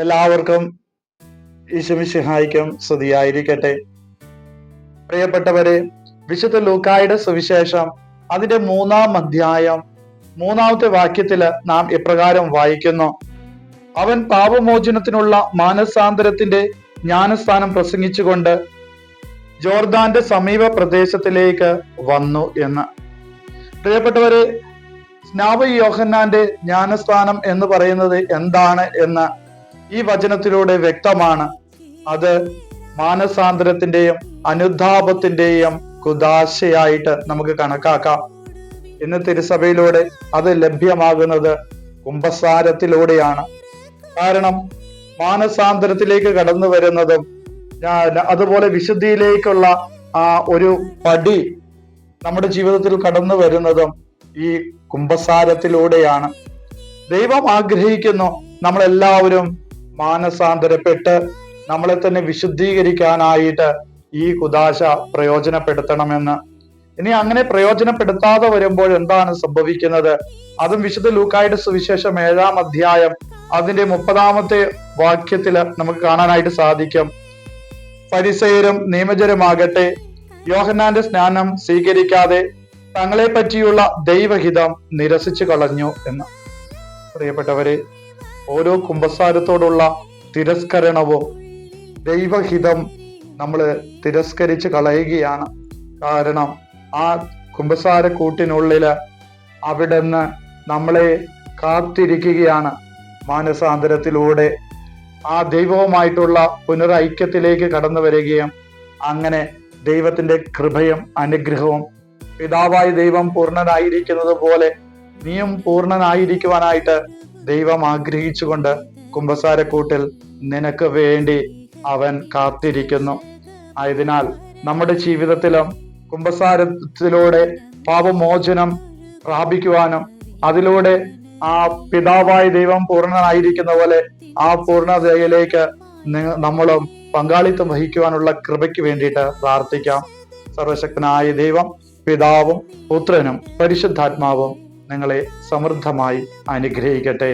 എല്ലാവർക്കും ഈശുമിശിഹായിക്കും സ്തുതിയായിരിക്കട്ടെ. പ്രിയപ്പെട്ടവരെ വിശുദ്ധ ലൂക്കായുടെ സുവിശേഷം അതിന്റെ മൂന്നാം അധ്യായം മൂന്നാമത്തെ വാക്യത്തിൽ നാം ഇപ്രകാരം വായിക്കുന്നു. അവൻ പാപമോചനത്തിനുള്ള മാനസാന്തരത്തിന്റെ ജ്ഞാനസ്ഥാനം പ്രസംഗിച്ചുകൊണ്ട് ജോർദാന്റെ സമീപ പ്രദേശത്തിലേക്ക് വന്നു എന്ന്. പ്രിയപ്പെട്ടവരെ സ്നാപ യോഹന്നാന്റെ ജ്ഞാനസ്ഥാനം എന്ന് പറയുന്നത് എന്താണ് എന്ന് ഈ വചനത്തിലൂടെ വ്യക്തമാണ് അത് മാനസാന്തരത്തിന്റെയും അനുതാപത്തിന്റെയും കുദാശയായിട്ട് നമുക്ക് കണക്കാക്കാം. ഇന്ന് തിരുസഭയിലൂടെ അത് ലഭ്യമാകുന്നത് കുംഭസാരത്തിലൂടെയാണ്. കാരണം മാനസാന്തരത്തിലേക്ക് കടന്നു വരുന്നതും അതുപോലെ വിശുദ്ധിയിലേക്കുള്ള ആ ഒരു പടി നമ്മുടെ ജീവിതത്തിൽ കടന്നു വരുന്നതും ഈ കുംഭസാരത്തിലൂടെയാണ്. ദൈവം ആഗ്രഹിക്കുന്നു നമ്മളെല്ലാവരും മാനസാന്തരപ്പെട്ട് നമ്മളെ തന്നെ വിശുദ്ധീകരിക്കാനായിട്ട് ഈ കുദാശ പ്രയോജനപ്പെടുത്തണമെന്ന്. ഇനി അങ്ങനെ പ്രയോജനപ്പെടുത്താതെ വരുമ്പോൾ എന്താണ് സംഭവിക്കുന്നത്? അതും വിശുദ്ധ ലൂക്കായുടെ സുവിശേഷം ഏഴാം അധ്യായം അതിന്റെ മുപ്പതാമത്തെ വാക്യത്തിൽ നമുക്ക് കാണാനായിട്ട് സാധിക്കും. പരിസയരും നിയമജരുമാകട്ടെ യോഹന്നാന്റെ സ്നാനം സ്വീകരിക്കാതെ തങ്ങളെ പറ്റിയുള്ള ദൈവഹിതം നിരസിച്ചു കളഞ്ഞു എന്ന്. പ്രിയപ്പെട്ടവരെ ഓരോ കുംഭസാരത്തോടുള്ള തിരസ്കരണവും ദൈവഹിതം നമ്മൾ തിരസ്കരിച്ച് കളയുകയാണ്. കാരണം ആ കുംഭസാര കൂട്ടിനുള്ളിൽ അവിടുന്ന് നമ്മളെ കാത്തിരിക്കുകയാണ് മാനസാന്തരത്തിലൂടെ. ആ ദൈവവുമായിട്ടുള്ള പുനരൈക്യത്തിലേക്ക് കടന്നു വരികയും അങ്ങനെ ദൈവത്തിന്റെ കൃപയും അനുഗ്രഹവും പിതാവായ ദൈവം പൂർണനായിരിക്കുന്നത് പോലെ നീയും പൂർണനായിരിക്കുവാനായിട്ട് ദൈവം ആഗ്രഹിച്ചുകൊണ്ട് കുംഭസാരക്കൂട്ടിൽ നിനക്ക് വേണ്ടി അവൻ കാത്തിരിക്കുന്നു. ആയതിനാൽ നമ്മുടെ ജീവിതത്തിലും കുമ്പസാരത്തിലൂടെ പാപമോചനം പ്രാപിക്കുവാനും അതിലൂടെ ആ പിതാവായ ദൈവം പൂർണനായിരിക്കുന്ന പോലെ ആ പൂർണതയിലേക്ക് നമ്മളും പങ്കാളിത്തം വഹിക്കുവാനുള്ള കൃപയ്ക്ക് വേണ്ടിയിട്ട് പ്രാർത്ഥിക്കാം. സർവശക്തനായ ദൈവം പിതാവും പുത്രനും പരിശുദ്ധാത്മാവും നിങ്ങളെ സമൃദ്ധമായി അനുഗ്രഹിക്കട്ടെ.